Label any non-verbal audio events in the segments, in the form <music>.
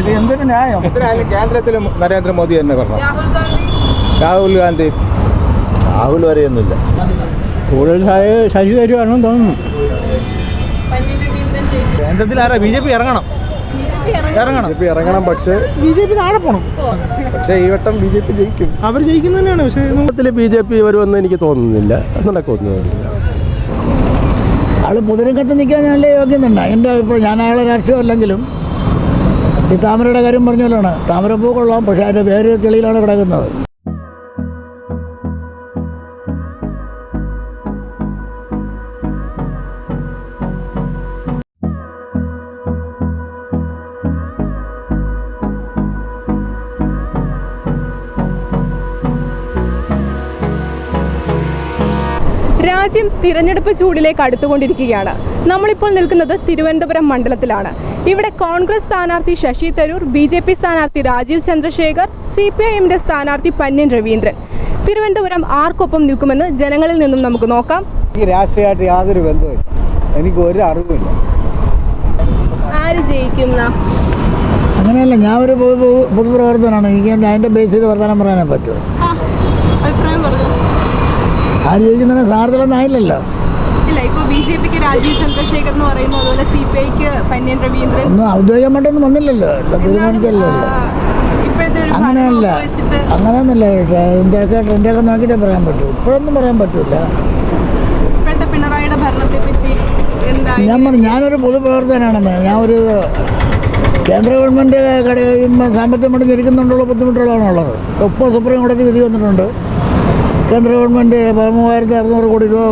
ഇത് എന്തൊരു ന്യായം? എത്രയായാലും കേന്ദ്രത്തിലും നരേന്ദ്രമോദി തന്നെ പറഞ്ഞു രാഹുൽ ഗാന്ധി. രാഹുൽ വരെയൊന്നുമില്ല. കൂടുതൽ ശശി തരുവാണെന്ന് തോന്നുന്നു. കേന്ദ്രത്തിൽ ആരാ? ബി ജെ പി ഇറങ്ങണം. ഇറങ്ങണം. ബി ഇറങ്ങണം പക്ഷേ ബി ജെ പി താഴെ പോകണം പക്ഷേ ഈ വട്ടം ബി ജെ പി ജയിക്കും. അവർ ജയിക്കുന്ന തന്നെയാണ് പക്ഷേ കേരളത്തിൽ ബി ജെ പി വരുമെന്ന് എനിക്ക് തോന്നുന്നില്ല. നടക്കൊന്നുമില്ല ആൾ പൊതുരംഗത്ത് നിൽക്കാൻ നല്ല യോഗ്യം തന്നെ എന്റെ അഭിപ്രായം ഞാൻ ആളെ രാഷ്ട്രീയം അല്ലെങ്കിലും ഈ താമരയുടെ കാര്യം പറഞ്ഞ പോലെയാണ്. താമരപ്പൂ കൊള്ളാം പക്ഷേ അതിന്റെ വേര് ചെളിയിലാണ് കിടക്കുന്നത്. രാജ്യം തിരഞ്ഞെടുപ്പ് ചൂടിലേക്ക് അടുത്തുകൊണ്ടിരിക്കുകയാണ്. നമ്മളിപ്പോൾ നിൽക്കുന്നത് തിരുവനന്തപുരം മണ്ഡലത്തിലാണ്. ഇവിടെ കോൺഗ്രസ് സ്ഥാനാർത്ഥി Shashi Tharoor B J P സ്ഥാനാർത്ഥി Rajeev Chandrasekhar C P I എമ്മിന്റെ സ്ഥാനാർത്ഥി പന്യൻ രവീന്ദ്രൻ. തിരുവനന്തപുരം ആർക്കൊപ്പം നിൽക്കുമെന്ന് ജനങ്ങളിൽ നിന്നും നമുക്ക് നോക്കാം. ഈ രാഷ്ട്രീയമായിട്ട് യാതൊരു ബന്ധവും എനിക്ക് ഒരു അറിവുമില്ല. ആര് ജയിക്കുന്ന? അങ്ങനെയല്ല ഞാൻ ഒരു പൊതു പൊതു- പൊതുപ്രവർത്തനമാണ് എനിക്ക് അതിന്റെ ബേസ് ചെയ്ത് വർത്തമാനം പറയാനേ പറ്റുമോ അഭിപ്രായം പറഞ്ഞു ആര് ചോദിക്കുന്നതിന് സ്ഥാനാർത്ഥികളൊന്നും ആയില്ലല്ലോ ഇല്ല ഇപ്പൊ ബി ജെ പിക്ക് രാജീവ് ചന്ദ്രശേഖർ എന്ന് പറയുന്നു അതുപോലെ സി ഐക്ക് പന്യൻ രവീന്ദ്രൻ. ഒന്നും ഔദ്യോഗികമായിട്ടൊന്നും വന്നില്ലല്ലോ തീരുമാനിച്ചല്ലോ അങ്ങനെയല്ല അങ്ങനെയൊന്നുമില്ല ഇതിന്റെയൊക്കെ ട്രെൻഡൊക്കെ നോക്കിയിട്ടേ പറയാൻ പറ്റൂ. ഇപ്പോഴൊന്നും പറയാൻ പറ്റില്ല ഇപ്പോഴത്തെ പിണറായിയുടെ ഭരണത്തെ പറ്റി എന്തായി? ഞാൻ പറഞ്ഞു ഞാനൊരു പൊതുപ്രവർത്തകനാണെന്ന്. ഞാൻ ഒരു കേന്ദ്ര ഗവൺമെന്റ് കട സാമ്പത്തികം കൊണ്ട് ഞെരുക്കുന്നുണ്ടുള്ള ബുദ്ധിമുട്ടുകളാണുള്ളത് ഇപ്പോൾ സുപ്രീം കോടതി വിധി വന്നിട്ടുണ്ട്. കേന്ദ്ര ഗവൺമെന്റ് പതിമൂവായിരത്തി അറുന്നൂറ് കോടി രൂപ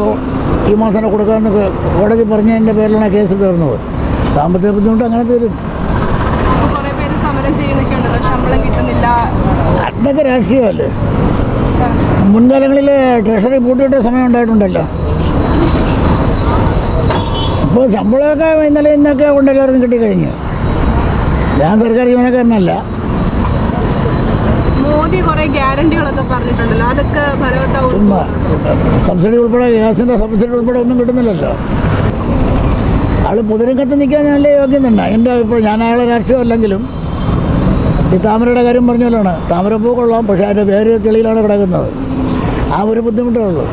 ഈ മാസം തന്നെ കൊടുക്കാമെന്ന് കോടതി പറഞ്ഞതിന്റെ പേരിലാണ് കേസ് തീർന്നത്. സാമ്പത്തിക ബുദ്ധിമുട്ട് അങ്ങനെ തീരും. അതൊക്കെ രാഷ്ട്രീയമല്ലേ? മുൻകാലങ്ങളിൽ ട്രഷറി പൂട്ടിയിട്ട സമയം ഉണ്ടായിട്ടുണ്ടല്ലോ. ഇപ്പോൾ ശമ്പളമൊക്കെ ഇന്നലെ ഇന്നൊക്കെ കൊണ്ട് എല്ലാവർക്കും കിട്ടിക്കഴിഞ്ഞു. ഞാൻ സർക്കാർ ജീവനക്കാരനല്ല. കുറെ ഗ്യാരണ്ടികളൊക്കെ പറഞ്ഞിട്ടുണ്ടല്ലോ. അതൊക്കെ ഫലവത്താവും ചുമ്മാ സബ്സിഡി ഉൾപ്പെടെ ഗ്യാസിന്റെ സബ്സിഡി ഉൾപ്പെടെ ഒന്നും കിട്ടുന്നില്ലല്ലോ. ആൾ പൊതുരംഗത്ത് നിൽക്കാൻ നല്ല യോഗ്യം തന്നെ. എന്റെ അഭിപ്രായം ഞാൻ അയാളെ രാഷ്ട്രീയം അല്ലെങ്കിലും ഈ താമരയുടെ കാര്യം പറഞ്ഞാലാണ് പോലെയാണ് താമരപ്പൂ കൊള്ളാം പക്ഷേ അതിന്റെ പേര് ചെളിയിലാണ് കിടക്കുന്നത്. ആ ഒരു ബുദ്ധിമുട്ടേ ഉള്ളൂ.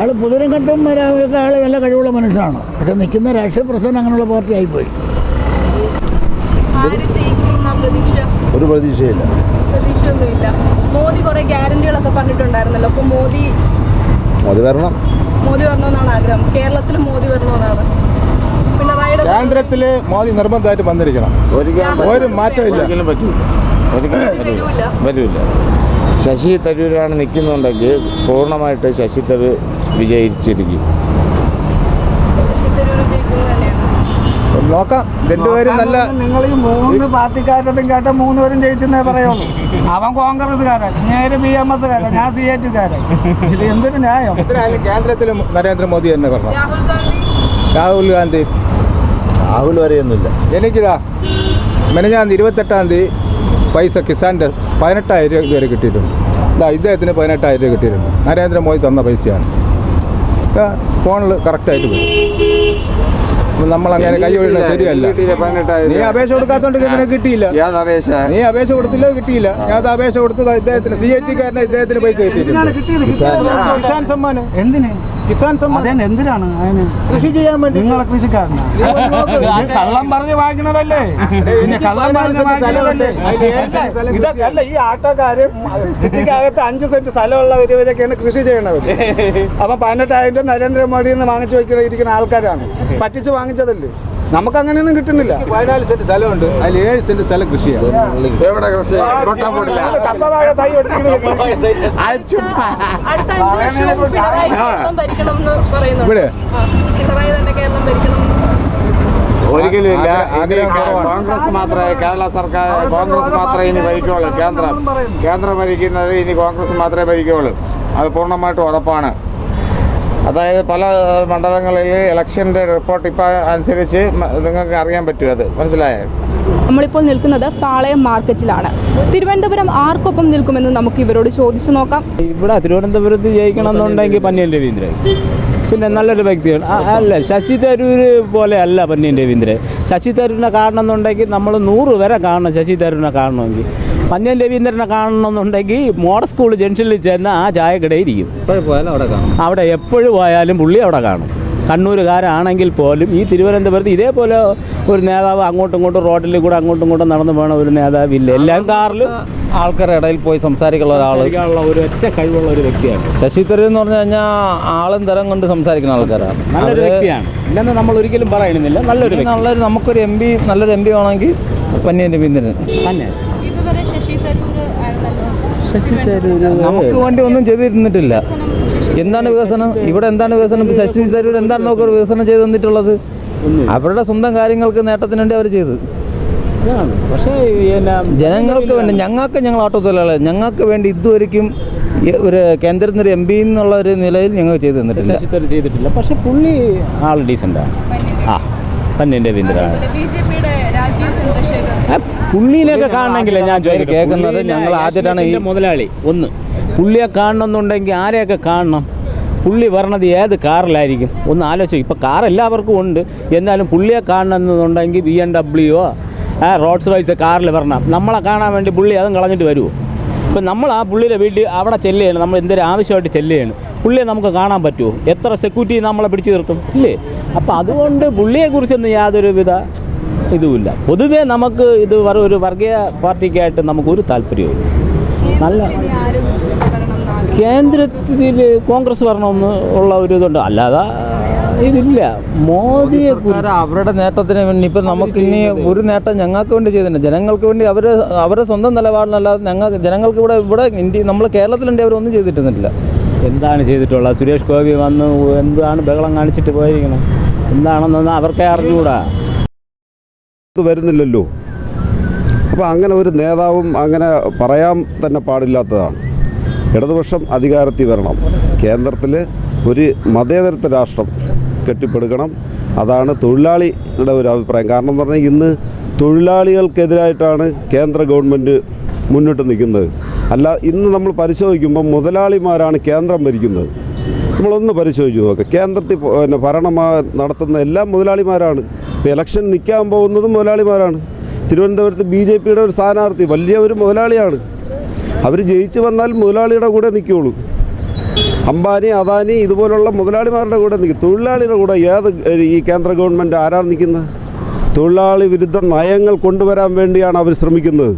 ആൾ പൊതുരംഗത്തും ഒക്കെ ആൾ നല്ല കഴിവുള്ള മനുഷ്യനാണ്. പക്ഷെ നിൽക്കുന്ന രാഷ്ട്രീയ പ്രസ്ഥാനം അങ്ങനെയുള്ള പാർട്ടി ആയിപ്പോയി ആര് ജയിക്കുന്ന പ്രതീക്ഷ? ഒരു പ്രതീക്ഷയില്ല. പ്രതീക്ഷയൊന്നുമില്ല. മോദി കുറെ ഗ്യാരണ്ടികളൊക്കെ പറഞ്ഞിട്ടുണ്ടായിരുന്നല്ലോ. അപ്പൊ മോദി മോദി വരണം. മോദി വരണമെന്നാണ് ആഗ്രഹം. കേരളത്തിൽ മോദി വരണമെന്നാണ്. പിണറായിയുടെ കേന്ദ്രത്തിൽ മോദി നിർബന്ധമായിട്ട് വന്നിരിക്കണം. ഒരു മാറ്റമില്ല വരില്ല ശശി തരൂരാണ് നിൽക്കുന്നുണ്ടെങ്കിൽ പൂർണമായിട്ട് ശശി തരൂർ വിജയിച്ചിരിക്കും ശശി തരൂർ ജയിക്കുന്നത് തന്നെയാണ് നോക്കാം. രണ്ടുപേരും നല്ല നിങ്ങൾ ഈ മൂന്ന് പാർട്ടിക്കാരുടെ കേട്ട മൂന്നുപേരും ജയിച്ചെന്നേ പറയുള്ളൂ. അവൻ കോൺഗ്രസ്സുകാരൻ നേരെ ബി എം എസ്സുകാരൻ ഞാൻ സി എ ടിക്കാരൻ. ഇത് എന്തൊരു ന്യായം. കേന്ദ്രത്തിലും നരേന്ദ്രമോദി തന്നെ പറഞ്ഞു രാഹുൽ ഗാന്ധി. രാഹുൽ ഗാന്ധി. രാഹുൽ വരെയൊന്നുമില്ല. എനിക്കിതാ മെനഞ്ഞാന്ന് ഇരുപത്തെട്ടാം തീയതി പൈസ കിസാന്റെ പതിനെട്ടായിരം രൂപ ഇതുവരെ കിട്ടിയിട്ടുണ്ട്. ഇതാ ഇദ്ദേഹത്തിന് പതിനെട്ടായിരം രൂപ കിട്ടിയിട്ടുണ്ട്. നരേന്ദ്രമോദി തന്ന പൈസയാണ്. ഫോണിൽ കറക്റ്റായിട്ട് വരും. അപ്പം നമ്മളങ്ങനെ കൈ ഒഴിയുന്നത് ശരിയല്ല. നീ അപേക്ഷ കൊടുക്കാത്തോണ്ട് ഇങ്ങനെ കിട്ടിയില്ല? നീ അപേക്ഷ കൊടുത്തില്ല കിട്ടിയില്ല. ഞാൻ അപേക്ഷ കൊടുത്തത് ഇദ്ദേഹത്തിന് സി ഐ ടിക്കാരനെ ഇദ്ദേഹത്തിന് പൈസ കിട്ടിയിട്ടുണ്ട്. കിസാൻ സമ്മാനം. എന്തിന്? കിസാൻ സമ്മാനം. അതെ എന്തിനാണ്? അതിന് കൃഷി ചെയ്യാൻ വേണ്ടി നിങ്ങളെ കൃഷിക്കാരനാ. ഇത് കള്ളം പറഞ്ഞ് വാങ്ങണതല്ലേ പിന്നെ കള്ളം പറഞ്ഞ് വാങ്ങിക്കണതല്ലേ? ഇതൊക്കെ ഈ ആട്ടോക്കാര് സിറ്റിക്കകത്ത് അഞ്ച് സെന്റ് സ്ഥലമുള്ള ഇവരൊക്കെയാണ് കൃഷി ചെയ്യണവര്. <laughs> അപ്പൊ പതിനെട്ടായിരം രൂപ നരേന്ദ്രമോദിയിൽ നിന്ന് വാങ്ങിച്ചു വയ്ക്കുന്ന ഇരിക്കുന്ന ആൾക്കാരാണ്. പറ്റിച്ച് വാങ്ങിച്ചതല്ലേ? നമുക്ക് അങ്ങനെയൊന്നും കിട്ടുന്നില്ല പതിനാല് സെന്റ് സ്ഥലമുണ്ട് അതിൽ ഏഴ് സെന്റ് സ്ഥലം കൃഷിയാണ് കൃഷി ഇവിടെ? ഒരിക്കലും ഇല്ല. കോൺഗ്രസ് മാത്രമേ കേരള സർക്കാർ കോൺഗ്രസ് മാത്രമേ ഇനി ഭരിക്കുകയുള്ളൂ കേന്ദ്രം കേന്ദ്രം ഭരിക്കുന്നത് ഇനി കോൺഗ്രസ് മാത്രമേ ഭരിക്കുകയുള്ളൂ അത് പൂർണമായിട്ടും ഉറപ്പാണ് അതായത് പല മണ്ഡലങ്ങളിൽ ഇലക്ഷന്റെ റിപ്പോർട്ട് ഇപ്പോൾ അനുസരിച്ച് നിങ്ങൾക്ക് അറിയാൻ പറ്റും അത്. മനസ്സിലായോ? നമ്മളിപ്പോൾ നിൽക്കുന്നത് പാളയം മാർക്കറ്റിലാണ്. തിരുവനന്തപുരം ആർക്കൊപ്പം നിൽക്കുമെന്ന് നമുക്ക് ഇവരോട് ചോദിച്ചു നോക്കാം. ഇവിടെ തിരുവനന്തപുരത്ത് ജയിക്കണം എന്നുണ്ടെങ്കിൽ പന്നിയൻ രവീന്ദ്രൻ. പിന്നെ നല്ലൊരു വ്യക്തിയാണ്. അല്ല ശശി തരൂർ പോലെ അല്ല പന്നിയൻ രവീന്ദ്രൻ. ശശി തരൂരിനെ കാണണം എന്നുണ്ടെങ്കിൽ നമ്മൾ നൂറ് വരെ കാണണം ശശി തരൂരിനെ കാണണമെങ്കിൽ. പന്ന്യൻ രവീന്ദ്രനെ കാണണമെന്നുണ്ടെങ്കിൽ മോഡൽ സ്കൂൾ ജംഗ്ഷനിൽ ചെന്ന് ആ പോയാലും അവിടെ കാണും. അവിടെ എപ്പോഴും പോയാലും പുള്ളി അവിടെ കാണും. കണ്ണൂരുകാരാണെങ്കിൽ പോലും ഈ തിരുവനന്തപുരത്ത് ഇതേപോലെ ഒരു നേതാവ് അങ്ങോട്ടും ഇങ്ങോട്ടും റോഡിൽ കൂടെ അങ്ങോട്ടും ഇങ്ങോട്ടും നടന്നു പോകണ ഒരു നേതാവില്ല. എല്ലാം കാറിലും ആൾക്കാരുടെ ഇടയിൽ പോയി സംസാരിക്കാനുള്ള ഒരാൾ. ഒരു ഒറ്റ കഴിവുള്ള ഒരു വ്യക്തിയാണ്. ശശി തരൂർ എന്ന് പറഞ്ഞു കഴിഞ്ഞാൽ ആളും തരം കൊണ്ട് സംസാരിക്കുന്ന ആൾക്കാരാണ് നല്ലൊരു വ്യക്തിയാണ്. ഇല്ലെന്ന് നമ്മൾ ഒരിക്കലും പറയണമെന്നില്ല നല്ലൊരു നല്ലൊരു നമുക്കൊരു എം പി നല്ലൊരു എം പി ആണെങ്കിൽ പന്നിയൻ രവീന്ദ്രൻ. തന്നെ ഇതുവരെ ശശി തരൂർ ആയിരുന്നല്ലോ ശശി തരൂർ നമുക്ക് വേണ്ടി ഒന്നും ചെയ്തിരുന്നിട്ടില്ല. എന്താണ് വികസനം? ഇവിടെ എന്താണ് വികസനം? ശശി തരൂർ എന്താണ് നമുക്ക് വികസനം ചെയ്തു തന്നിട്ടുള്ളത്? അവരുടെ സ്വന്തം കാര്യങ്ങൾക്ക് നേട്ടത്തിന് വേണ്ടി അവർ ചെയ്തു. പക്ഷേ ജനങ്ങൾക്ക് വേണ്ടി ഞങ്ങൾക്ക് ഞങ്ങൾ ഓട്ടോ തൊഴിലാളികൾ ഞങ്ങൾക്ക് വേണ്ടി ഇതുവരെയും ഒരു കേന്ദ്രത്തിൽ ഒരു എം പി എന്നുള്ള ഒരു നിലയിൽ ഞങ്ങൾ ചെയ്തു തന്നിട്ടില്ല. ശശി തരൂർ ചെയ്തിട്ടില്ല. പക്ഷെ പുള്ളി ആൾ ഡീസന്റാണ്. ആ പന്നിയൻ രവീന്ദ്രനാണ് പുള്ളീനെയൊക്കെ കാണണമെങ്കിലേ ഞാൻ. കേൾക്കുന്നത് ഞങ്ങൾ ആദ്യമായിട്ടാണ് ഈ- മുതലാളി. ഒന്ന് പുള്ളിയെ കാണണമെന്നുണ്ടെങ്കിൽ ആരെയൊക്കെ കാണണം? പുള്ളി വരണത് ഏത് കാറിലായിരിക്കും? ഒന്ന് ആലോചിച്ചു ഇപ്പോൾ കാർ എല്ലാവർക്കും ഉണ്ട്. എന്നാലും പുള്ളിയെ കാണണമെന്നുണ്ടെങ്കിൽ ബി എം ഡബ്ല്യുവോ ആ റോഡ്സ് വൈസ് കാറിൽ വരണം. നമ്മളെ കാണാൻ വേണ്ടി പുള്ളി അതും കളഞ്ഞിട്ട് വരുമോ ഇപ്പം നമ്മൾ ആ പുള്ളിയുടെ വീട്ടിൽ അവിടെ ചെല്ലുകയാണ് നമ്മൾ എന്തൊരു ആവശ്യമായിട്ട് ചെല്ലുകയാണ് പുള്ളിയെ നമുക്ക് കാണാൻ പറ്റുമോ എത്ര സെക്യൂരിറ്റി നമ്മളെ പിടിച്ചു നിർത്തും? ഇല്ലേ? അപ്പോൾ അതുകൊണ്ട് പുള്ളിയെക്കുറിച്ചൊന്നും യാതൊരുവിധ ഇതുമില്ല. പൊതുവേ നമുക്ക് ഇത് ഒരു വർഗീയ പാർട്ടിക്കായിട്ട് നമുക്കൊരു താല്പര്യമില്ല നല്ല. കേന്ദ്രത്തിൽ കോൺഗ്രസ് വരണമെന്ന് ഉള്ള ഒരു ഇതുണ്ട്. അല്ലാതെ ഇതില്ല. മോദിയെ അവരുടെ നേട്ടത്തിന് വേണ്ടി ഇപ്പം നമുക്ക് ഇനി ഒരു നേട്ടം ഞങ്ങൾക്ക് വേണ്ടി ചെയ്തിട്ടുണ്ട്. ജനങ്ങൾക്ക് വേണ്ടി അവർ അവരുടെ സ്വന്തം നിലപാടിനല്ലാതെ ഞങ്ങൾക്ക് ജനങ്ങൾക്ക് ഇവിടെ ഇവിടെ ഇന്ത്യ നമ്മൾ കേരളത്തിലുണ്ട് അവരൊന്നും ചെയ്തിട്ടുന്നില്ല എന്താണ് ചെയ്തിട്ടുള്ളത്? സുരേഷ് ഗോപി വന്ന് എന്താണ് ബഹളം കാണിച്ചിട്ട് പോയിരിക്കണം? എന്താണെന്നൊന്നും അവർക്കേ അറിഞ്ഞുകൂടാ വരുന്നില്ലല്ലോ. അപ്പോൾ അങ്ങനെ ഒരു നേതാവും അങ്ങനെ പറയാൻ തന്നെ പാടില്ലാത്തതാണ്. ഇടതുപക്ഷം അധികാരത്തിൽ വരണം. കേന്ദ്രത്തിൽ ഒരു മതേതരത്വ രാഷ്ട്രം കെട്ടിപ്പടുക്കണം. അതാണ് തൊഴിലാളിയുടെ ഒരു അഭിപ്രായം. കാരണം എന്ന് പറഞ്ഞാൽ ഇന്ന് തൊഴിലാളികൾക്കെതിരായിട്ടാണ് കേന്ദ്ര ഗവൺമെന്റ് മുന്നിട്ട് നിൽക്കുന്നത്. അല്ല ഇന്ന് നമ്മൾ പരിശോധിക്കുമ്പോൾ മുതലാളിമാരാണ് കേന്ദ്രം ഭരിക്കുന്നത്. നമ്മളൊന്ന് പരിശോധിച്ച് നോക്കുക കേന്ദ്രത്തിൽ പിന്നെ ഭരണം നടത്തുന്ന എല്ലാം മുതലാളിമാരാണ് ഇപ്പോൾ ഇലക്ഷൻ നിൽക്കാൻ പോകുന്നതും മുതലാളിമാരാണ്. തിരുവനന്തപുരത്ത് ബി ജെ പിയുടെ ഒരു സ്ഥാനാർത്ഥി വലിയ ഒരു മുതലാളിയാണ്. അവർ ജയിച്ചു വന്നാൽ മുതലാളിയുടെ കൂടെ നിൽക്കുകയുള്ളൂ അംബാനി അദാനി ഇതുപോലുള്ള മുതലാളിമാരുടെ കൂടെ നിൽക്കും തൊഴിലാളിയുടെ കൂടെ ഏത് ഈ കേന്ദ്ര ഗവൺമെന്റ് ആരാണ് നിൽക്കുന്നത് തൊഴിലാളി വിരുദ്ധ നയങ്ങൾ കൊണ്ടുവരാൻ വേണ്ടിയാണ് അവർ ശ്രമിക്കുന്നത്.